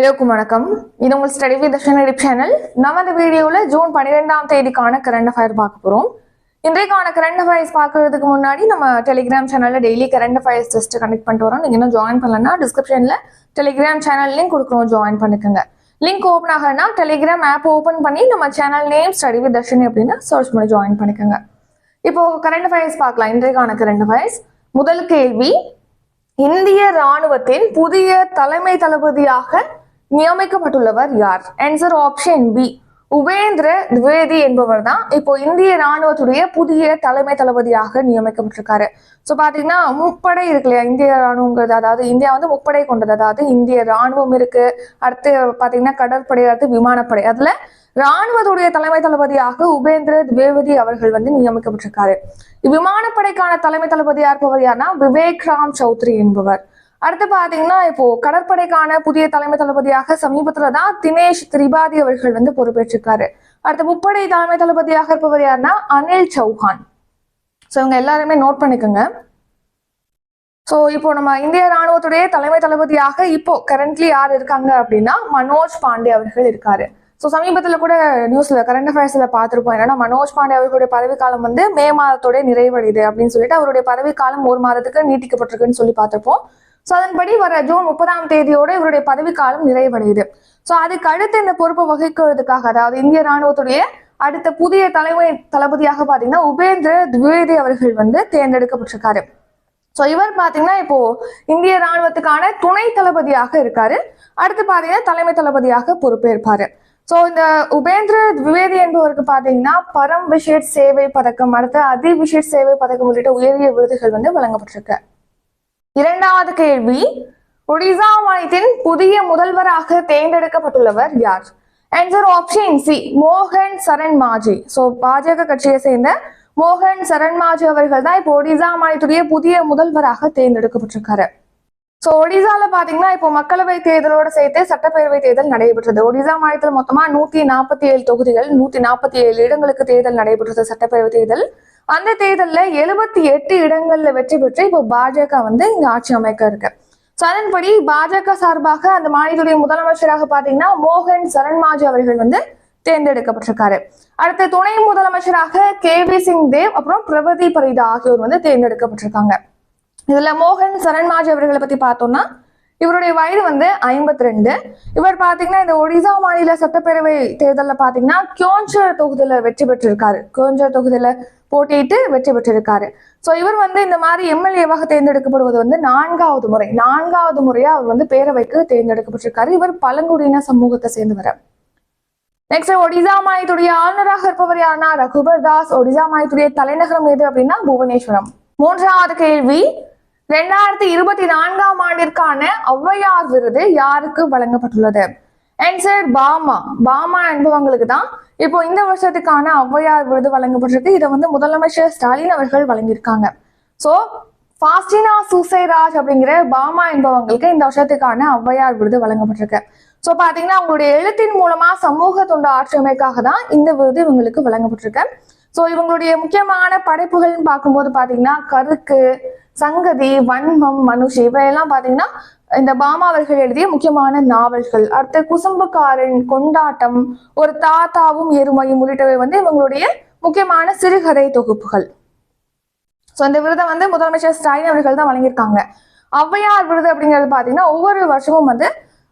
எல்லோருக்கும் வணக்கம். இது உங்கள் ஸ்டடி வித் தர்ஷன் சேனல் நம்ம இந்த வீடியோவில் ஜூன் பன்னிரெண்டாம் தேதிக்கான கரண்ட் அஃபயர் பார்க்க போகிறோம் இன்றைக்கான கரண்ட் அஃபயர்ஸ் பார்க்கறதுக்கு முன்னாடி நம்ம டெலிகிராம் சேனலில் daily current affairs test connect பண்ணிட்டு வரோம். நீங்கள் இன்னும் ஜாயின் பண்ணலன்னா டிஸ்கிரிப்ஷனில் டெலிகிராம் சேனல் லிங்க் கொடுக்குறோம். ஜாயின் பண்ணிக்கோங்க. லிங்க் ஓப்பன் ஆகனா டெலிகிராம் ஆப் ஓப்பன் பண்ணி நம்ம channel name study with Dharshini அப்படின்னு சர்ச் பண்ணி ஜாயின் பண்ணிக்கோங்க. இப்போ கரண்ட் அஃபயர்ஸ் பார்க்கலாம். இன்றைக்கான கரண்ட் அஃபயர்ஸ் முதல் கேள்வி இந்திய ராணுவத்தின் புதிய தலைமை தளபதியாக நியமிக்கப்பட்டுள்ளவர் யார்? Answer option B Upendra Dwivedi என்பவர் தான் இப்போ இந்திய ராணுவத்துடைய புதிய தலைமை தளபதியாக நியமிக்கப்பட்டிருக்காரு. ஸோ பார்த்தீங்கன்னா முப்படை இருக்கு இல்லையா? இந்திய ராணுவங்கிறது அதாவது இந்தியா வந்து முப்படை கொண்டது. அதாவது இந்திய ராணுவம் இருக்கு. அடுத்து பார்த்தீங்கன்னா கடற்படை அடுத்து விமானப்படை. அதுல ராணுவத்துடைய தலைமை தளபதியாக உபேந்திர திவேதி அவர்கள் வந்து நியமிக்கப்பட்டிருக்காரு. விமானப்படைக்கான தலைமை தளபதியா இருப்பவர் யாருன்னா விவேக் ராம் சௌத்ரி என்பவர். அடுத்து பாத்தீங்கன்னா இப்போ கடற்படைக்கான புதிய தலைமை தளபதியாக சமீபத்துல தான் தினேஷ் திரிபாதி அவர்கள் வந்து பொறுப்பேற்றிருக்காரு. அடுத்து முப்படை தலைமை தளபதியாக இருப்பவர் யாருன்னா அனில் சௌஹான். ஸோ இவங்க எல்லாருமே நோட் பண்ணிக்கோங்க. ஸோ இப்போ நம்ம இந்திய ராணுவத்துடைய தலைமை தளபதியாக இப்போ கரண்ட்லி யார் இருக்காங்க அப்படின்னா மனோஜ் பாண்டே அவர்கள் இருக்காரு. ஸோ சமீபத்தில் கூட நியூஸ்ல கரண்ட் அஃபேர்ஸ்ல பார்த்துருப்போம். என்னன்னா மனோஜ் பாண்டே அவர்களுடைய பதவிக்காலம் வந்து மே மாதத்தோட நிறைவடையுது அப்படின்னு சொல்லிட்டு அவருடைய பதவிக்காலம் ஒரு மாதத்துக்கு நீட்டிக்கப்பட்டிருக்குன்னு சொல்லி பார்த்திருப்போம். ஸோ அதன்படி வர ஜூன் முப்பதாம் தேதியோட இவருடைய பதவிக்காலம் நிறைவடையுது. ஸோ அதுக்கு அடுத்து இந்த பொறுப்பை வகிக்கிறதுக்காக அதாவது இந்திய ராணுவத்துடைய அடுத்த புதிய தலைமை தளபதியாக பாத்தீங்கன்னா உபேந்திர திவேதி அவர்கள் வந்து தேர்ந்தெடுக்கப்பட்டிருக்காரு. ஸோ இவர் பாத்தீங்கன்னா இப்போ இந்திய ராணுவத்துக்கான துணை தளபதியாக இருக்காரு. அடுத்து பாத்தீங்கன்னா தலைமை தளபதியாக பொறுப்பேற்பாரு. ஸோ இந்த உபேந்திர திவேதி என்பவருக்கு பாத்தீங்கன்னா பரம் விஷேட் சேவை பதக்கம் அடுத்து அதி விஷேட் சேவை பதக்கம் உள்ளிட்ட உயரிய விருதுகள் வந்து வழங்கப்பட்டிருக்கு. இரண்டாவது கேள்வி ஒடிசா மாநிலத்தின் புதிய முதல்வராக தேர்ந்தெடுக்கப்பட்டுள்ளவர் யார்? ஆன்சர் ஆப்ஷன் சி மோகன் சரண் மாஜி ஸோ பாஜக கட்சியை சேர்ந்த மோகன் சரண் மாஜி அவர்கள் தான் இப்போ ஒடிசா மாநிலத்துடைய புதிய முதல்வராக தேர்ந்தெடுக்கப்பட்டிருக்காரு. ஸோ ஒடிசால பாத்தீங்கன்னா இப்போ மக்களவை தேர்தலோட சேர்த்து சட்டப்பேரவை தேர்தல் நடைபெற்றது. ஒடிசா மாநிலத்தில் மொத்தமா நூத்தி நாற்பத்தி ஏழு தொகுதிகள் நூத்தி நாற்பத்தி ஏழு இடங்களுக்கு தேர்தல் நடைபெற்றது சட்டப்பேரவை தேர்தல். அந்த தேர்தல்ல எழுபத்தி எட்டு இடங்கள்ல வெற்றி பெற்று இப்போ பாஜக வந்து இங்க ஆட்சி அமைக்க இருக்கு. ஸோ அதன்படி பாஜக சார்பாக அந்த மாநிலத்துடைய முதலமைச்சராக பாத்தீங்கன்னா மோகன் சரண்மாஜி அவர்கள் வந்து தேர்ந்தெடுக்கப்பட்டிருக்காரு. அடுத்த துணை முதலமைச்சராக கே வி சிங் தேவ் அப்புறம் பிரபதி பரிதா ஆகியோர் வந்து தேர்ந்தெடுக்கப்பட்டிருக்காங்க. இதுல மோகன் சரண்மாஜி அவர்களை பத்தி பார்த்தோம்னா இவருடைய வயது வந்து ஐம்பத்தி ரெண்டு இவர் பாத்தீங்கன்னா இந்த ஒடிசா மாநில சட்டப்பேரவை தேர்தலில் பாத்தீங்கன்னா கியோஞ்சர் தொகுதியில வெற்றி பெற்றிருக்காரு. கியோஞ்சர் தொகுதியில போட்டியிட்டு வெற்றி பெற்றிருக்காரு. ஸோ இவர் வந்து இந்த மாதிரி எம்எல்ஏவாக தேர்ந்தெடுக்கப்படுவது வந்து நான்காவது முறை. நான்காவது முறையா அவர் வந்து பேரவைக்கு தேர்ந்தெடுக்கப்பட்டிருக்காரு. இவர் பழங்குடியின சமூகத்தை சேர்ந்தவர். நெக்ஸ்ட் ஒடிசா மாயத்துடைய ஆளுநராக இருப்பவர் யாருன்னா ரகுபர் தாஸ். ஒடிசா மாயத்துடைய தலைநகரம் எது அப்படின்னா புவனேஸ்வரம். மூன்றாவது கேள்வி ரெண்டாயிரத்தி இருபத்தி நான்காம் ஆண்டிற்கான ஔவையார் விருது யாருக்கு வழங்கப்பட்டுள்ளது? ஆன்சர் பாமா. பாமா என்பவங்களுக்கு தான் இப்போ இந்த வருஷத்துக்கான ஔவையார் விருது வழங்கப்பட்டிருக்கு. இதை வந்து முதலமைச்சர் ஸ்டாலின் அவர்கள் வழங்கியிருக்காங்க. ஸோ ஃபாஸ்டினா சூசைராஜ் அப்படிங்கிற பாமா என்பவங்களுக்கு இந்த வருஷத்துக்கான ஔவையார் விருது வழங்கப்பட்டிருக்கு. ஸோ பார்த்தீங்கன்னா அவங்களுடைய எழுத்தின் மூலமா சமூக தொண்டு ஆற்றமைக்காக தான் இந்த விருது இவங்களுக்கு வழங்கப்பட்டிருக்கு. ஸோ இவங்களுடைய முக்கியமான படைப்புகள்னு பார்க்கும்போது பார்த்தீங்கன்னா கருக்கு சங்கதி வன்மம் மனுஷி இவையெல்லாம் பார்த்தீங்கன்னா இந்த பாமா அவர்கள் எழுதிய முக்கியமான நாவல்கள். அடுத்து குசும்புக்காரன் கொண்டாட்டம் ஒரு தாத்தாவும் எருமையும் உள்ளிட்டவை வந்து இவங்களுடைய முக்கியமான சிறுகதை தொகுப்புகள். ஸோ இந்த விருதை வந்து முதலமைச்சர் ஸ்டாலின் அவர்கள் தான் வழங்கியிருக்காங்க. ஔவையார் விருது அப்படிங்கிறது பார்த்தீங்கன்னா ஒவ்வொரு வருஷமும் வந்து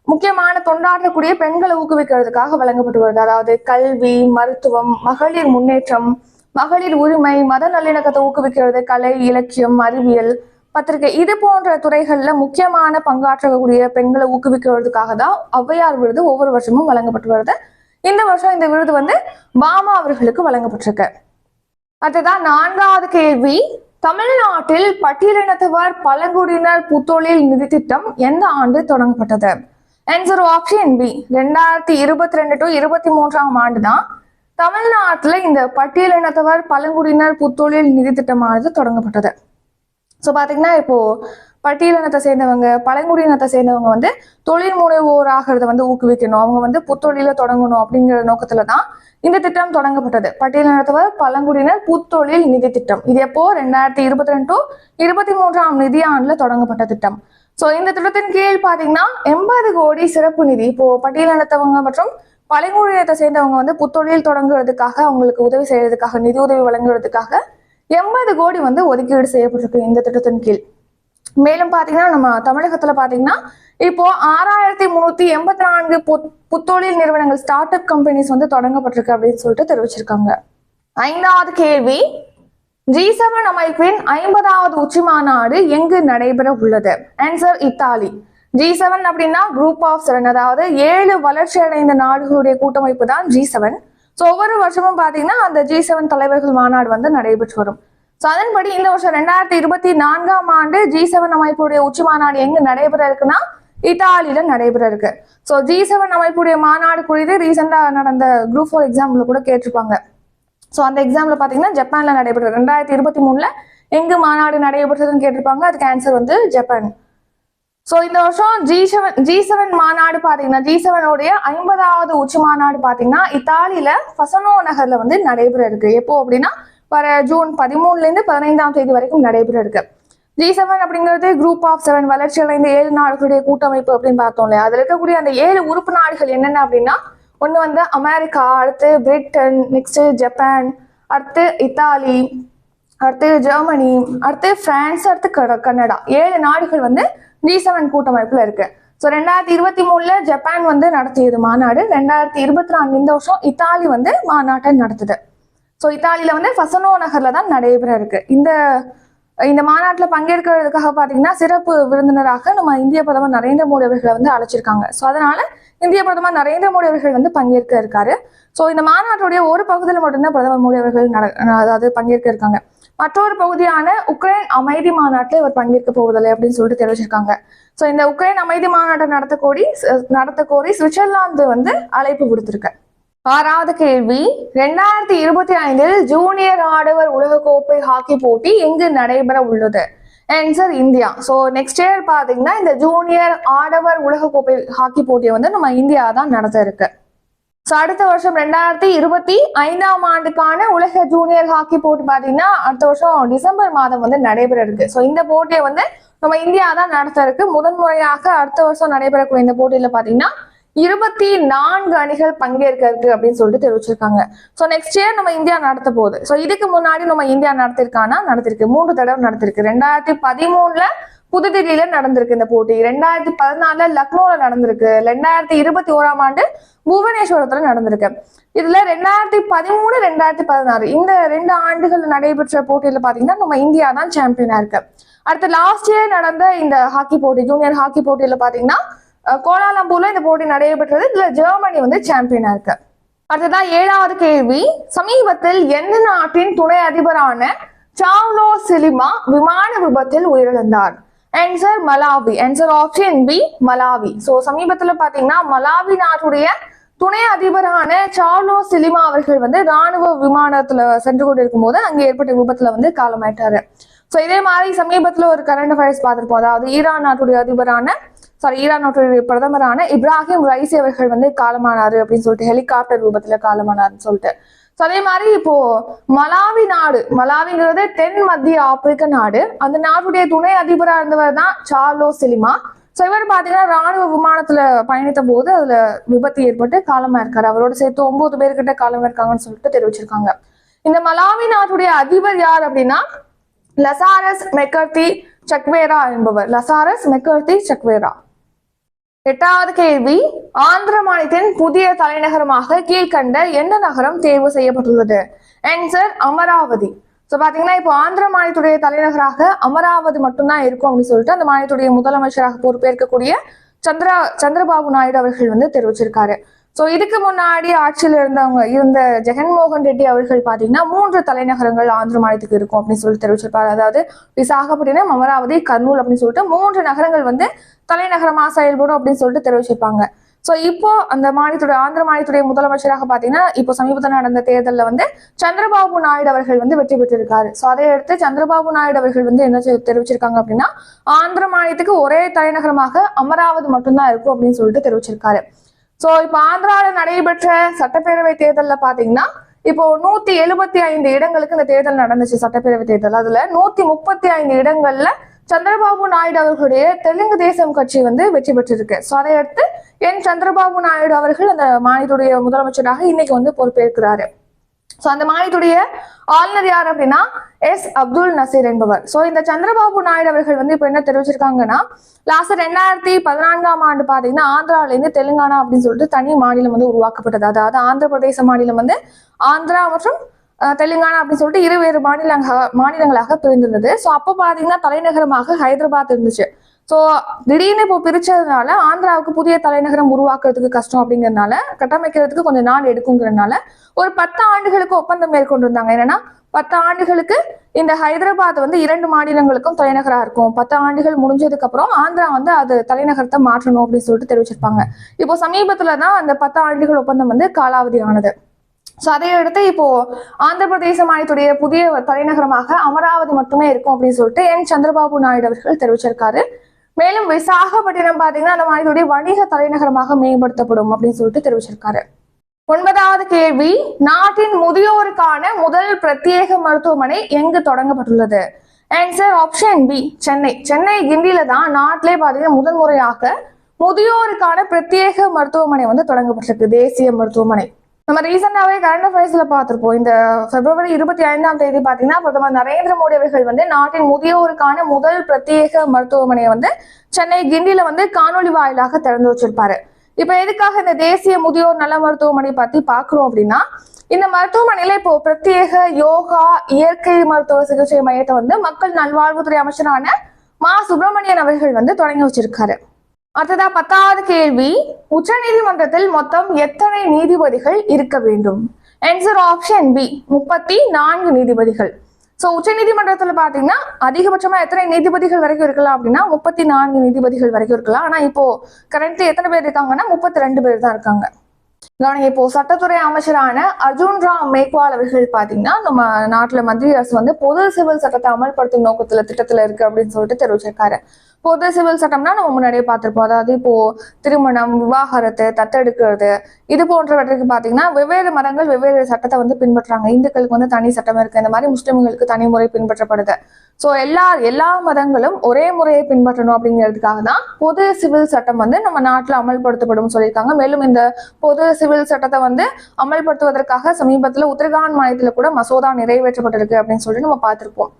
முக்கியமான தொண்டாற்றக்கூடிய பெண்களை ஊக்குவிக்கிறதுக்காக வழங்கப்பட்டு வருது. அதாவது கல்வி மருத்துவம் மகளிர் முன்னேற்றம் மகளிர் உரிமை மத நல்லிணக்கத்தை ஊக்குவிக்கிறது கலை இலக்கியம் அறிவியல் பத்திரிகை. இது போன்ற துறைகள்ல முக்கியமான பங்காற்றக்கூடிய பெண்களை ஊக்குவிக்கிறதுக்காக தான் ஔவையார் விருது ஒவ்வொரு வருஷமும் வழங்கப்பட்டு வருது. இந்த வருஷம் இந்த விருது வந்து பாமா அவர்களுக்கு வழங்கப்பட்டிருக்கு. அடுத்ததான் நான்காவது கேள்வி. தமிழ்நாட்டில் பட்டியலினத்தவர் பழங்குடியினர் புத்தொழில் நிதி திட்டம் எந்த ஆண்டு தொடங்கப்பட்டது? ஆன்சர் ஆப்ஷன் பி ரெண்டாயிரத்தி இருபத்தி ரெண்டு டு இருபத்தி மூன்றாம் ஆண்டு தான் தமிழ்நாட்டில் இந்த பட்டியலினத்தவர் பழங்குடியினர் புத்தொழில் நிதி திட்டமானது தொடங்கப்பட்டது. ஸோ பார்த்தீங்கன்னா இப்போ பட்டியலினத்தை சேர்ந்தவங்க பழங்குடியினத்தை சேர்ந்தவங்க வந்து தொழில் முனைவோர் ஆகிறத வந்து ஊக்குவிக்கணும். அவங்க வந்து புத்தொழில தொடங்கணும் அப்படிங்கிற நோக்கத்துல தான் இந்த திட்டம் தொடங்கப்பட்டது. பட்டியலினத்தவர் பழங்குடியினர் புத்தொழில் நிதி திட்டம். இது எப்போ? ரெண்டாயிரத்தி இருபத்தி ரெண்டு டு இருபத்தி மூன்றாம் நிதியாண்டுல தொடங்கப்பட்ட திட்டம். ஸோ இந்த திட்டத்தின் கீழ் பாத்தீங்கன்னா எண்பது கோடி சிறப்பு நிதி. இப்போ பட்டியலினத்தவங்க மற்றும் பழங்குடியினத்தை சேர்ந்தவங்க வந்து புத்தொழில் தொடங்குறதுக்காக அவங்களுக்கு உதவி செய்யறதுக்காக நிதி உதவி வழங்குறதுக்காக எண்பது கோடி வந்து ஒதுக்கீடு செய்யப்பட்டிருக்கு இந்த திட்டத்தின் கீழ். மேலும் பாத்தீங்கன்னா நம்ம தமிழகத்துல பாத்தீங்கன்னா இப்போ ஆறாயிரத்தி முன்னூத்தி எண்பத்தி நான்கு புத்- புத்தொழில் நிறுவனங்கள் ஸ்டார்ட் அப் கம்பெனிஸ் வந்து தொடங்கப்பட்டிருக்கு அப்படின்னு சொல்லிட்டு தெரிவிச்சிருக்காங்க. ஐந்தாவது கேள்வி ஜி செவன் அமைப்பின் ஐம்பதாவது உச்சி மாநாடு எங்கு நடைபெற உள்ளது? Answer Italy. ஜி செவன் அப்படின்னா குரூப் ஆஃப் செவன் அதாவது ஏழு வளர்ச்சி அடைந்த நாடுகளுடைய கூட்டமைப்பு தான் ஜி செவன் ஸோ ஒவ்வொரு வருஷமும் பார்த்தீங்கன்னா அந்த ஜி செவன் தலைவர்கள் மாநாடு வந்து நடைபெற்று வரும். ஸோ அதன்படி இந்த வருஷம் ரெண்டாயிரத்தி இருபத்தி நான்காம் ஆண்டு ஜி செவன் அமைப்புடைய உச்சி மாநாடு எங்கு நடைபெற இருக்குன்னா இத்தாலியில நடைபெற இருக்கு. ஸோ ஜி செவன் அமைப்புடைய மாநாடு குறித்து ரீசெண்டாக நடந்த குரூப் ஃபோர் எக்ஸாம்ல கூட கேட்டிருப்பாங்க. ஸோ அந்த எக்ஸாம்ல பார்த்தீங்கன்னா ஜப்பான்ல நடைபெற்றது. ரெண்டாயிரத்தி இருபத்தி மூணுல எங்கு மாநாடு நடைபெற்றதுன்னு கேட்டிருப்பாங்க. அதுக்கு ஆன்சர் வந்து ஜப்பான். ஸோ இந்த வருஷம் ஜி செவன் ஜி செவன் மாநாடு பாத்தீங்கன்னா ஜி செவனுடைய ஐம்பதாவது உச்சி மாநாடு பாத்தீங்கன்னா இத்தாலியில ஃபசனோ நகர்ல வந்து நடைபெற இருக்கு. எப்போ அப்படின்னா வர ஜூன் பதிமூணுல இருந்து பதினைந்தாம் தேதி வரைக்கும் நடைபெற இருக்கு. ஜி செவன் அப்படிங்கிறது குரூப் ஆஃப் செவன் வளர்ச்சி அடைந்த ஏழு நாடுகளுடைய கூட்டமைப்பு அப்படின்னு பார்த்தோம் இல்லையா? அதுல இருக்கக்கூடிய அந்த ஏழு உறுப்பு நாடுகள் என்னென்ன அப்படின்னா ஒன்று வந்து அமெரிக்கா அடுத்து பிரிட்டன் நெக்ஸ்ட் ஜப்பான் அடுத்து இத்தாலி அடுத்து ஜெர்மனி அடுத்து பிரான்ஸ் அடுத்து கனடா. ஏழு நாடுகள் வந்து ஜி செவன் கூட்டமைப்புல இருக்கு. ஸோ ரெண்டாயிரத்தி இருபத்தி மூணுல ஜப்பான் வந்து நடத்தியது மாநாடு. ரெண்டாயிரத்தி இருபத்தி நாலு இந்த வருஷம் இத்தாலி வந்து மாநாட்டை நடத்துது. ஸோ இத்தாலியில வந்து ஃபசனோ நகர்ல தான் நடைபெற இருக்கு. இந்த இந்த மாநாட்டில் பங்கேற்கிறதுக்காக பார்த்தீங்கன்னா சிறப்பு விருந்தினராக நம்ம இந்திய பிரதமர் நரேந்திர மோடி அவர்களை வந்து அழைச்சிருக்காங்க. ஸோ அதனால இந்திய பிரதமர் நரேந்திர மோடி அவர்கள் வந்து பங்கேற்க இருக்காரு. ஸோ இந்த மாநாட்டுடைய ஒரு பகுதியில் மட்டும்தான் பிரதமர் மோடி அவர்கள் நட- அதாவது பங்கேற்க இருக்காங்க. மற்றொரு பகுதியான உக்ரைன் அமைதி மாநாட்டில் இவர் பங்கேற்க போவதில்லை அப்படின்னு சொல்லிட்டு தெரிவிச்சிருக்காங்க. ஸோ இந்த உக்ரைன் அமைதி மாநாட்டை நடத்த கோரி நடத்த கோரி சுவிட்சர்லாந்து வந்து அழைப்பு விடுத்திருக்கு. ஆறாவது கேள்வி. ரெண்டாயிரத்தி இருபத்தி ஐந்தில் ஜூனியர் ஆடவர் உலகக்கோப்பை ஹாக்கி போட்டி எங்கு நடைபெற உள்ளது? Answer India. So next year பார்த்தீங்கன்னா இந்த ஜூனியர் ஆடவர் உலகக்கோப்பை ஹாக்கி போட்டியை வந்து நம்ம இந்தியா தான் நடத்த இருக்கு. ஸோ அடுத்த வருஷம் ரெண்டாயிரத்தி இருபத்தி ஐந்தாம் ஆண்டுக்கான உலக ஜூனியர் ஹாக்கி போட்டி பாத்தீங்கன்னா அடுத்த வருஷம் டிசம்பர் மாதம் வந்து நடைபெற இருக்கு ஸோ இந்த போட்டியை வந்து நம்ம இந்தியா தான் நடத்த இருக்கு முதன்முறையாக அடுத்த வருஷம் நடைபெறக்கூடிய இந்த போட்டியில பாத்தீங்கன்னா இருபத்தி நான்கு அணிகள் பங்கேற்க இருக்கு அப்படின்னு சொல்லிட்டு தெரிவிச்சிருக்காங்க. ஸோ நெக்ஸ்ட் இயர் நம்ம இந்தியா நடத்த போகுது. ஸோ இதுக்கு முன்னாடி நம்ம இந்தியா நடத்திருக்கானா? நடத்திருக்கு. மூன்று தடவை நடத்திருக்கு. ரெண்டாயிரத்தி பதிமூணுல புதுதில்லியில நடந்திருக்கு இந்த போட்டி. ரெண்டாயிரத்தி பதினாலுல லக்னோல நடந்திருக்கு. ரெண்டாயிரத்தி இருபத்தி ஓராம் ஆண்டு புவனேஸ்வரத்துல நடந்திருக்கு. இதுல ரெண்டாயிரத்தி பதிமூணு ரெண்டாயிரத்தி பதினாறு இந்த ரெண்டு ஆண்டுகள் நடைபெற்ற போட்டியில பாத்தீங்கன்னா நம்ம இந்தியா தான் சாம்பியனா இருக்கு. அடுத்து லாஸ்ட் இயர் நடந்த இந்த ஹாக்கி போட்டி ஜூனியர் ஹாக்கி போட்டியில பாத்தீங்கன்னா கோலாலம்பூர்ல இந்த போட்டி நடைபெற்றது. இதுல ஜெர்மனி வந்து சாம்பியனா இருக்கு. அடுத்ததான் ஏழாவது கேள்வி. சமீபத்தில் எந்த நாட்டின் துணை அதிபரான சாவ்லோ சிலிமா விமான விபத்தில் உயிரிழந்தார்? Answer Malawi answer option B Malawi so சமீபத்துல பாத்தீங்கன்னா மலாவி நாட்டுடைய துணை அதிபரான சார்லோ சிலிமா அவர்கள் வந்து ராணுவ விமானத்துல சென்று கொண்டிருக்கும் போது அங்கே ஏற்பட்ட விபத்துல வந்து காலமாயிட்டாரு. சோ இதே மாதிரி சமீபத்துல ஒரு கரண்ட் அஃபேர்ஸ் பார்த்திருப்போம். அதாவது ஈரான் நாட்டுடைய அதிபரான சாரி ஈரான் நாட்டுடைய பிரதமரான இப்ராஹிம் ரைசி அவர்கள் வந்து காலமானாரு அப்படின்னு சொல்லிட்டு ஹெலிகாப்டர் விபத்துல காலமானாருன்னு சொல்லிட்டு. ஸோ அதே மாதிரி இப்போ மலாவி நாடு மலாவிங்கிறது தென் மத்திய ஆப்பிரிக்க நாடு. அந்த நாட்டுடைய துணை அதிபராக இருந்தவர் தான் சார்லோ சிலிமா. ஸோ இவர் பார்த்தீங்கன்னா ராணுவ விமானத்துல பயணித்த போது அதுல விபத்து ஏற்பட்டு காலமா இருக்காரு. அவரோட சேர்த்து ஒன்பது பேர்கிட்ட காலமா இருக்காங்கன்னு சொல்லிட்டு தெரிவிச்சிருக்காங்க. இந்த மலாவி நாட்டுடைய அதிபர் யார் அப்படின்னா லசாரஸ் மெக்கர்த்தி சக்வேரா என்பவர். Lazarus McCarthy Chakwera. எட்டாவது கேள்வி ஆந்திர மாநிலத்தின் புதிய தலைநகரமாக கீழ்கண்ட எந்த நகரம் தேர்வு செய்யப்பட்டுள்ளது? ஆன்சர் அமராவதி. ஸோ பாத்தீங்கன்னா இப்போ ஆந்திர மாநிலத்துடைய தலைநகராக அமராவதி மட்டும்தான் இருக்கும் அப்படின்னு சொல்லிட்டு அந்த மாநிலத்துடைய முதலமைச்சராக பொறுப்பேற்கக்கூடிய சந்திரா சந்திரபாபு நாயுடு அவர்கள் வந்து தெரிவிச்சிருக்காரு. ஸோ இதுக்கு முன்னாடி ஆட்சியில் இருந்தவங்க இருந்த ஜெகன்மோகன் ரெட்டி அவர்கள் பார்த்தீங்கன்னா மூன்று தலைநகரங்கள் ஆந்திர மாநிலத்துக்கு இருக்கும் அப்படின்னு சொல்லி தெரிவிச்சிருப்பாரு. அதாவது விசாகப்பட்டினம் அமராவதி கர்னூல் அப்படின்னு சொல்லிட்டு மூன்று நகரங்கள் வந்து தலைநகரமா செயல்படும் அப்படின்னு சொல்லிட்டு தெரிவிச்சிருப்பாங்க. ஸோ இப்போ அந்த மாநிலத்துடைய ஆந்திர மாநிலத்துடைய முதலமைச்சராக பார்த்தீங்கன்னா இப்போ சமீபத்தில் நடந்த தேர்தலில் வந்து சந்திரபாபு நாயுடு அவர்கள் வந்து வெற்றி பெற்றிருக்காரு. ஸோ அதை அடுத்து சந்திரபாபு நாயுடு அவர்கள் வந்து என்ன செய்- தெரிவிச்சிருக்காங்க அப்படின்னா ஆந்திர மாநிலத்துக்கு ஒரே தலைநகரமாக அமராவதி மட்டும்தான் இருக்கும் அப்படின்னு சொல்லிட்டு தெரிவிச்சிருக்காரு. ஸோ இப்போ ஆந்திராவில் நடைபெற்ற சட்டப்பேரவை தேர்தல்ல பாத்தீங்கன்னா இப்போ நூத்தி எழுபத்தி ஐந்து இடங்களுக்கு இந்த தேர்தல் நடந்துச்சு சட்டப்பேரவை தேர்தல். அதுல நூத்தி முப்பத்தி ஐந்து இடங்கள்ல சந்திரபாபு நாயுடு அவர்களுடைய தெலுங்கு தேசம் கட்சி வந்து வெற்றி பெற்றிருக்கு. ஸோ அதை அடுத்து என் சந்திரபாபு நாயுடு அவர்கள் அந்த மாநிலத்துடைய முதலமைச்சராக இன்னைக்கு வந்து பொறுப்பேற்கிறாரு. ஸோ அந்த மாநிலத்துடைய ஆளுநர் யார் அப்படின்னா எஸ் அப்துல் நசீர் என்பவர். ஸோ இந்த சந்திரபாபு நாயுடு அவர்கள் வந்து இப்போ என்ன தெரிவிச்சிருக்காங்கன்னா லாஸ்ட் ரெண்டாயிரத்தி பதினான்காம் ஆண்டு பார்த்தீங்கன்னா ஆந்திராவிலேருந்து தெலுங்கானா அப்படின்னு சொல்லிட்டு தனி மாநிலம் வந்து உருவாக்கப்பட்டது. அதாவது ஆந்திர பிரதேச மாநிலம் வந்து ஆந்திரா மற்றும் தெலுங்கானா அப்படின்னு சொல்லிட்டு இருவேறு மாநிலங்க மாநிலங்களாக பிரிந்திருந்தது. ஸோ அப்போ பார்த்தீங்கன்னா தலைநகரமாக ஹைதராபாத் இருந்துச்சு. ஸோ திடீர்னு இப்போ பிரிச்சதுனால ஆந்திராவுக்கு புதிய தலைநகரம் உருவாக்குறதுக்கு கஷ்டம் அப்படிங்கறதுனால கட்டமைக்கிறதுக்கு கொஞ்சம் நாள் எடுக்குங்கிறனால ஒரு பத்து ஆண்டுகளுக்கு ஒப்பந்தம் மேற்கொண்டிருந்தாங்க. என்னன்னா பத்து ஆண்டுகளுக்கு இந்த ஹைதராபாத் வந்து இரண்டு மாநிலங்களுக்கும் தலைநகரா இருக்கும். பத்து ஆண்டுகள் முடிஞ்சதுக்கு அப்புறம் ஆந்திரா வந்து அது தலைநகரத்தை மாற்றணும் அப்படின்னு சொல்லிட்டு தெரிவிச்சிருப்பாங்க. இப்போ சமீபத்துல தான் அந்த பத்து ஆண்டுகள் ஒப்பந்தம் வந்து காலாவதி ஆனது. ஸோ அதை அடுத்து இப்போ ஆந்திர பிரதேச மாநிலத்துடைய புதிய தலைநகரமாக அமராவதி மட்டுமே இருக்கும் அப்படின்னு சொல்லிட்டு என். சந்திரபாபு நாயுடு அவர்கள் தெரிவிச்சிருக்காரு. மேலும் விசாகப்பட்டினம் பாத்தீங்கன்னா அந்த மாநிலத்துடைய வணிக தலைநகரமாக மேம்படுத்தப்படும் அப்படின்னு சொல்லிட்டு தெரிவிச்சிருக்காரு. ஒன்பதாவது கேள்வி நாட்டின் முதியோருக்கான முதல் பிரத்யேக மருத்துவமனை எங்கு தொடங்கப்பட்டுள்ளது? Answer option B Chennai. Chennai கிண்டியில தான் நாட்டிலே பாத்தீங்கன்னா முதன்முறையாக முதியோருக்கான பிரத்யேக மருத்துவமனை வந்து தொடங்கப்பட்டிருக்கு. தேசிய மருத்துவமனை. நம்ம ரீசெண்டாவே கரண்ட் அஃபேர்ஸ்ல பார்த்துருப்போம். இந்த பிப்ரவரி இருபத்தி ஐந்தாம் தேதி பாத்தீங்கன்னா பிரதமர் நரேந்திர மோடி அவர்கள் வந்து நாட்டின் முதியோருக்கான முதல் பிரத்யேக மருத்துவமனையை வந்து சென்னை கிண்டியில வந்து காணொலி வாயிலாக திறந்து வச்சிருப்பாரு. இப்ப எதுக்காக இந்த தேசிய முதியோர் நல மருத்துவமனை பத்தி பாக்குறோம் அப்படின்னா இந்த மருத்துவமனையில இப்போ பிரத்யேக யோகா இயற்கை மருத்துவ சிகிச்சை மையத்தை வந்து மக்கள் நல்வாழ்வுத்துறை அமைச்சரான மா சுப்பிரமணியன் அவர்கள் வந்து தொடங்கி வச்சிருக்காரு. அடுத்ததா பத்தாவது கேள்வி. உச்ச நீதிமன்றத்தில் மொத்தம் எத்தனை நீதிபதிகள் இருக்க வேண்டும்? ஆன்சர் ஆப்ஷன் பி முப்பத்தி நான்கு நீதிபதிகள். ஸோ உச்சநீதிமன்றத்தில் பார்த்தீங்கன்னா அதிகபட்சமா எத்தனை நீதிபதிகள் வரைக்கும் இருக்கலாம் அப்படின்னா முப்பத்தி நான்கு நீதிபதிகள் வரைக்கும் இருக்கலாம். ஆனா இப்போ கரண்ட்லி எத்தனை பேர் இருக்காங்கன்னா முப்பத்தி ரெண்டு பேர் தான் இருக்காங்க. கவனிங்க இப்போ சட்டத்துறை அமைச்சரான அர்ஜுன் ராம் மேக்வால் அவர்கள் பாத்தீங்கன்னா நம்ம நாட்டுல மத்திய அரசு வந்து பொது சிவில் சட்டத்தை அமல்படுத்தும் நோக்கத்துல திட்டத்துல இருக்கு அப்படின்னு சொல்லிட்டு தெரிவிச்சிருக்காரு. பொது சிவில் சட்டம்னா நம்ம முன்னாடியே பார்த்திருப்போம். அதாவது இப்போ திருமணம் விவாகரத்து தத்தெடுக்கிறது இது போன்றவற்றுக்கு பாத்தீங்கன்னா வெவ்வேறு மதங்கள் வெவ்வேறு சட்டத்தை வந்து பின்பற்றுறாங்க. இந்துக்களுக்கு வந்து தனி சட்டம் இருக்கு. இந்த மாதிரி முஸ்லிம்களுக்கு தனி முறை பின்பற்றப்படுது. ஸோ எல்லா எல்லா மதங்களும் ஒரே முறையை பின்பற்றணும் அப்படிங்கிறதுக்காக தான் பொது சிவில் சட்டம் வந்து நம்ம நாட்டில் அமல்படுத்தப்படும் சொல்லியிருக்காங்க. மேலும் இந்த பொது சிவில் சட்டத்தை வந்து அமல்படுத்துவதற்காக சமீபத்தில் உத்தரகாண்ட் மாநிலத்தில் கூட மசோதா நிறைவேற்றப்பட்டிருக்கு அப்படின்னு சொல்லிட்டு நம்ம பார்த்துருப்போம்.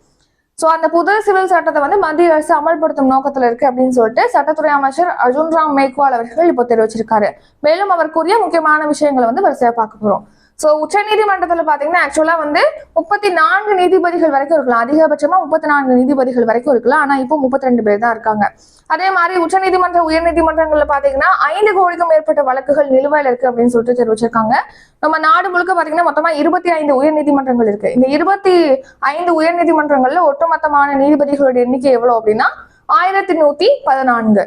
ஸோ அந்த புது சிவில் சட்டத்தை வந்து மத்திய அரசு அமல்படுத்தும் நோக்கத்தில் இருக்கு அப்படின்னு சொல்லிட்டு சட்டத்துறை அமைச்சர் அர்ஜுன் ராம் மேக்வால் அவர்கள் இப்போ தெரிவிச்சிருக்காரு. மேலும் அவர் கூறிய முக்கியமான விஷயங்களை வந்து வரிசையா பார்க்க போறோம். ஸோ உச்சநீதிமன்றத்தில் பார்த்தீங்கன்னா ஆக்சுவலா வந்து முப்பத்தி நான்கு நீதிபதிகள் வரைக்கும் இருக்கலாம். அதிகபட்சமா முப்பத்தி நான்கு நீதிபதிகள் வரைக்கும் இருக்கலாம். ஆனா இப்போ முப்பத்தி ரெண்டு பேர் தான் இருக்காங்க. அதே மாதிரி உச்சநீதிமன்ற உயர்நீதிமன்றங்கள்ல பாத்தீங்கன்னா ஐந்து கோடிக்கும் மேற்பட்ட வழக்குகள் நிலுவையில் இருக்கு அப்படின்னு சொல்லிட்டு தெரிவிச்சிருக்காங்க. நம்ம நாடு முழுக்க பாத்தீங்கன்னா மொத்தமா இருபத்தி ஐந்து உயர்நீதிமன்றங்கள் இருக்கு. இந்த இருபத்தி ஐந்து உயர்நீதிமன்றங்கள்ல ஒட்டுமொத்தமான நீதிபதிகளோட எண்ணிக்கை எவ்வளவு அப்படின்னா ஆயிரத்தி நூத்தி பதினான்கு.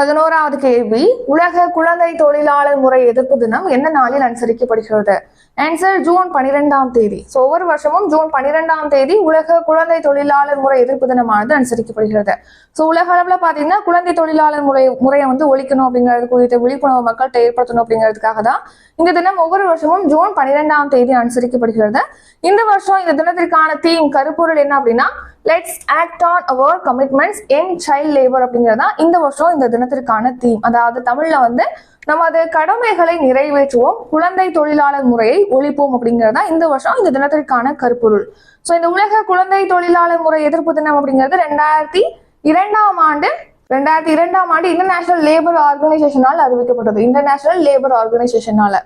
பதினோராவது கேள்வி உலக குழந்தை தொழிலாளர் முறை எதிர்ப்பு தினம் எந்த நாளில் அனுசரிக்கப்படுகிறது? ஆன்சர் ஜூன் பனிரெண்டாம் தேதி. ஸோ ஒவ்வொரு வருஷமும் ஜூன் பனிரெண்டாம் தேதி உலக குழந்தை தொழிலாளர் முறை எதிர்ப்பு தினமானது அனுசரிக்கப்படுகிறது. ஸோ உலக அளவில் பார்த்தீங்கன்னா குழந்தை தொழிலாளர் முறை முறையை வந்து ஒழிக்கணும் அப்படிங்கிறது குறித்த விழிப்புணர்வு மக்கள்கிட்ட ஏற்படுத்தணும் அப்படிங்கிறதுக்காக தான் இந்த தினம் ஒவ்வொரு வருஷமும் ஜூன் பனிரெண்டாம் தேதி அனுசரிக்கப்படுகிறது. இந்த வருஷம் இந்த தினத்திற்கான தீம் கருப்பொருள் என்ன அப்படின்னா let's act on our commitments end child labour அப்படிங்கிறது தான் இந்த வருஷம் இந்த தினத்திற்கான தீம் அதாவது தமிழ்ல வந்து நமது கடமைகளை நிறைவேற்றுவோம் குழந்தை தொழிலாளர் முறையை ஒழிப்போம் அப்படிங்கிறது தான் இந்த வருஷம் இந்த தினத்திற்கான கருப்பொருள். ஸோ இந்த உலக குழந்தை தொழிலாளர் முறை எதிர்ப்பு தினம் அப்படிங்கிறது ரெண்டாயிரத்தி இரண்டாம் ஆண்டு ரெண்டாயிரத்தி இரண்டாம் ஆண்டு இன்டர்நேஷனல் லேபர் ஆர்கனைசேஷனால் அறிவிக்கப்பட்டது. இன்டர்நேஷனல் லேபர் ஆர்கனைசேஷனால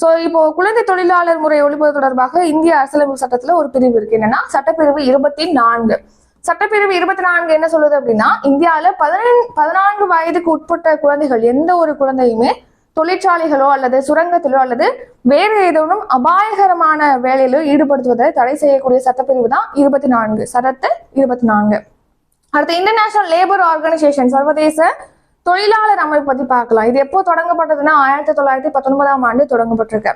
ஸோ இப்போ குழந்தை தொழிலாளர் முறை ஒழிப்பது தொடர்பாக இந்திய அரசியலமைப்பு சட்டத்துல ஒரு பிரிவு இருக்கு. என்னன்னா சட்டப்பிரிவு இருபத்தி நான்கு சட்டப்பிரிவு இருபத்தி நான்கு என்ன சொல்லுது அப்படின்னா இந்தியால பதினெண் பதினான்கு வயதுக்கு உட்பட்ட குழந்தைகள் எந்த ஒரு குழந்தையுமே தொழிற்சாலைகளோ அல்லது சுரங்கத்திலோ அல்லது வேறு ஏதேனும் அபாயகரமான வேலையிலோ ஈடுபடுத்துவதை தடை செய்யக்கூடிய சட்டப்பிரிவு தான் இருபத்தி நான்கு சரத்து இருபத்தி நான்கு அடுத்து இன்டர்நேஷனல் லேபர் ஆர்கனைசேஷன் சர்வதேச தொழிலாளர் அமைப்பு பத்தி பார்க்கலாம். இது எப்போ தொடங்கப்பட்டதுன்னா ஆயிரத்தி தொள்ளாயிரத்தி பத்தொன்பதாம் ஆண்டு தொடங்கப்பட்டிருக்கு.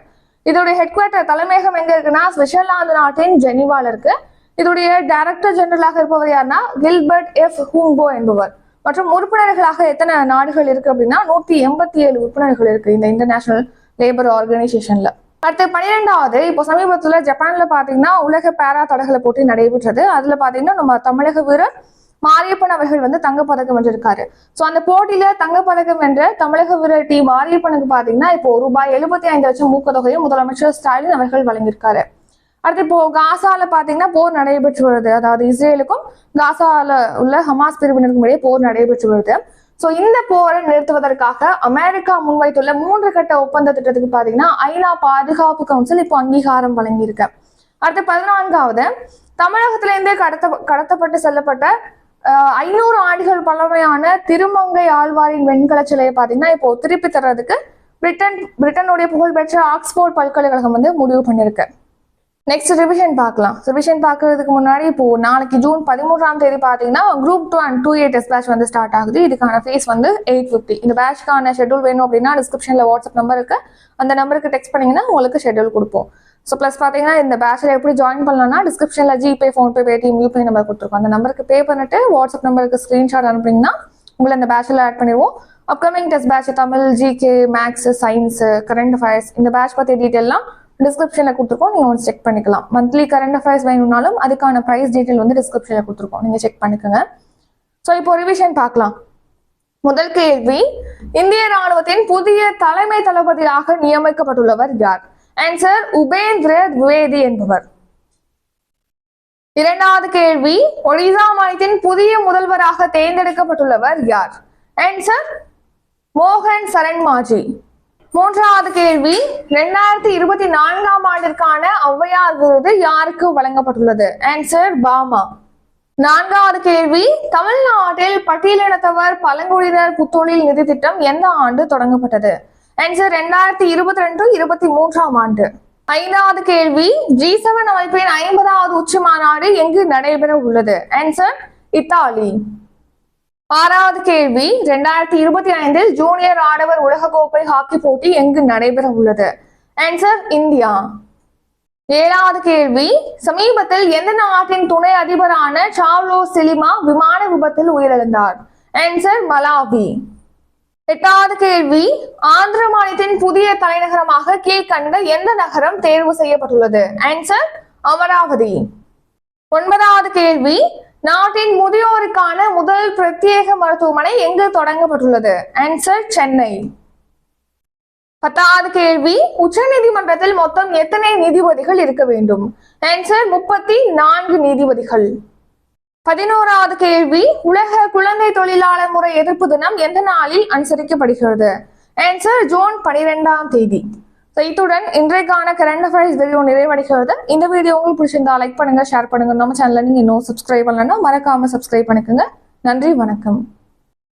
இதோடைய ஹெட் குவார்டர் தலைமையகம் எங்க இருக்குன்னா சுவிட்சர்லாந்து நாட்டின் ஜெனிவால இருக்கு. இதோடைய டைரக்டர் ஜெனரலாக இருப்பவர் யாருன்னா கில்பர்ட் எஃப். ஹூங்கோ என்பவர். மற்றும் உறுப்பினர்களாக எத்தனை நாடுகள் இருக்கு அப்படின்னா நூத்தி எண்பத்தி ஏழு உறுப்பினர்கள் இருக்கு இந்த இன்டர்நேஷனல் லேபர் ஆர்கனைசேஷன்ல அடுத்து பன்னிரெண்டாவது இப்போ சமீபத்துல ஜப்பான்ல பாத்தீங்கன்னா உலக பேரா தடகள போட்டி நடைபெற்றது. அதுல பாத்தீங்கன்னா நம்ம தமிழக வீரர் மாரியப்பன் அவர்கள் வந்து தங்கப்பதக்கம் வென்றிருக்காரு. ஸோ அந்த போட்டியில தங்கப்பதக்கம் வென்ற தமிழக வீரர் டி மாரியப்பனுக்கு பாத்தீங்கன்னா இப்போ ரூபாய் எழுபத்தி ஐந்து லட்சம் ஊக்கத்தொகையை முதலமைச்சர் ஸ்டாலின் அவர்கள் வழங்கியிருக்காரு. அடுத்து இப்போ காசால பாத்தீங்கன்னா போர் நடைபெற்று வருது. அதாவது இஸ்ரேலுக்கும் காசால உள்ள ஹமாஸ் பிரிவினருக்கும் இடையே போர் நடைபெற்று வருது. சோ இந்த போரை நிறுத்துவதற்காக அமெரிக்கா முன்வைத்துள்ள மூன்று கட்ட ஒப்பந்த திட்டத்துக்கு பாத்தீங்கன்னா ஐநா பாதுகாப்பு கவுன்சில் இப்போ அங்கீகாரம் வழங்கியிருக்கு. அடுத்து பதினான்காவது தமிழகத்திலிருந்தே கடத்த கடத்தப்பட்டு செல்லப்பட்ட ஐநூறு ஆண்டுகள் பழமையான திருமங்கை ஆழ்வாரின் வெண்கல சிலையை பாத்தீங்கன்னா இப்போ திருப்பி தர்றதுக்கு பிரிட்டன் பிரிட்டனுடைய புகழ்பெற்ற ஆக்ஸ்போர்ட் பல்கலைக்கழகம் வந்து முடிவு பண்ணியிருக்கு. நெக்ஸ்ட் ரிவிஷன் பார்க்கலாம். ரிவிஷன் பார்க்கறதுக்கு முன்னாடி இப்போ நாளைக்கு ஜூன் பதிமூன்றாம் தேதி பார்த்தீங்கன்னா group two and two A test batch வந்து ஸ்டார்ட் ஆகுது. இதுக்கான ஃபீஸ் வந்து எயிட் ஃபிஃப்டி இந்த பேட்ச்க்கான ஷெட்யூல் வேணும் அப்படின்னா டிஸ்கிரிப்ஷனில் வாட்ஸ்அப் நம்பர் இருக்கு. அந்த நம்பருக்கு டெக்ஸ்ட் பண்ணீங்கன்னா உங்களுக்கு ஷெட்யூல் கொடுப்போம். ஸோ ப்ளஸ் பார்த்தீங்கன்னா இந்த பேச்சில் எப்படி ஜாயின் பண்ணலாம்னா டிஸ்கிரிப்ஷனில் GPay PhonePe Paytm UPI number கொடுத்துருக்கோம். அந்த நம்பருக்கு பே பண்ணிட்டு வாட்ஸ்அப் நம்பருக்கு ஸ்க்ரீன்ஷாட் அனுப்புனீங்கன்னா உங்களை அந்த பேச்சில் ஆட் பண்ணிடுவோம். Upcoming test batch Tamil GK maths science current affairs இந்த பேட்ச் பற்றி டீட்டெயிலாம் டிஸ்கிரிப்ஷனில் கொடுத்துருக்கோம். நீங்கள் ஒன்று செக் பண்ணிக்கலாம். மந்த்லி கரண்ட் அஃபேர்ஸ் வேணும்னாலும் அதுக்கான ப்ரைஸ் டீட்டெயில் வந்து டிஸ்கிரிப்ஷனில் கொடுத்துருக்கோம். நீங்கள் செக் பண்ணிக்கோங்க. ஸோ இப்போ ரிவிஷன் பார்க்கலாம். முதல் கேள்வி இந்திய ராணுவத்தின் புதிய தலைமை தளபதியாக நியமிக்கப்பட்டுள்ளவர் யார்? ஆன்சர் உபேந்திர துவேதி என்பவர். இரண்டாவது கேள்வி ஒடிசா மாநிலத்தின் புதிய முதல்வராக தேர்ந்தெடுக்கப்பட்டுள்ளவர் யார்? ஆன்சர் மோகன் சரண் மாஜி மூன்றாவது கேள்வி ரெண்டாயிரத்தி இருபத்தி நான்காம் ஆண்டிற்கான ஔவையார் விருது யாருக்கு வழங்கப்பட்டுள்ளது? ஆன்சர் பாமா. நான்காவது கேள்வி தமிழ்நாட்டில் பட்டியலினத்தவர் பழங்குடியினர் புத்தொழில் நிதி திட்டம் எந்த ஆண்டு தொடங்கப்பட்டது? ஆன்சர் ரெண்டாயிரத்தி இருபத்தி ரெண்டு இருபத்தி மூன்றாம் ஆண்டு. ஐந்தாவது கேள்வி ஜி செவன் அமைப்பின் ஐம்பதாவது உச்சி மாநாடு எங்கு நடைபெற உள்ளது? Answer Italy. ஆறாவது கேள்வி ரெண்டாயிரத்தி இருபத்தி ஐந்தில் ஜூனியர் ஆடவர் உலகக்கோப்பை ஹாக்கி போட்டி எங்கு நடைபெற உள்ளது? Answer India. ஏழாவது கேள்வி சமீபத்தில் எந்த நாட்டின் துணை அதிபரான சாவ்லோ சிலிமா விமான விபத்தில் உயிரிழந்தார்? Answer Malawi. எட்டாவது கேள்வி ஆந்திர மாநிலத்தின் புதிய தலைநகரமாக கீழ்கண்ட எந்த நகரம் தேர்வு செய்யப்பட்டுள்ளது? ஆன்சர் அமராவதி. ஒன்பதாவது கேள்வி நாட்டின் முதியோருக்கான முதல் பிரத்யேக மருத்துவமனை எங்கு தொடங்கப்பட்டுள்ளது? ஆன்சர் சென்னை. பத்தாவது கேள்வி உச்சநீதிமன்றத்தில் மொத்தம் எத்தனை நீதிபதிகள் இருக்க வேண்டும்? ஆன்சர் முப்பத்தி நான்கு நீதிபதிகள். பதினோராவது கேள்வி உலக குழந்தை தொழிலாளர் முறை எதிர்ப்பு தினம் எந்த நாளில் அனுசரிக்கப்படுகிறது? ஆன்சர் ஜூன் பனிரெண்டாம் தேதி. இத்துடன் இன்றைக்கான கரண்ட் அஃபேர்ஸ் வீடியோ நிறைவடைகிறது. இந்த வீடியோ உங்களுக்கு பிடிச்சிருந்தா லைக் பண்ணுங்க ஷேர் பண்ணுங்க. நம்ம சேனல்ல நீங்க இன்னும் சப்ஸ்கிரைப் பண்ணலன்னா மறக்காம சப்ஸ்கிரைப் பண்ணிக்கோங்க. நன்றி வணக்கம்.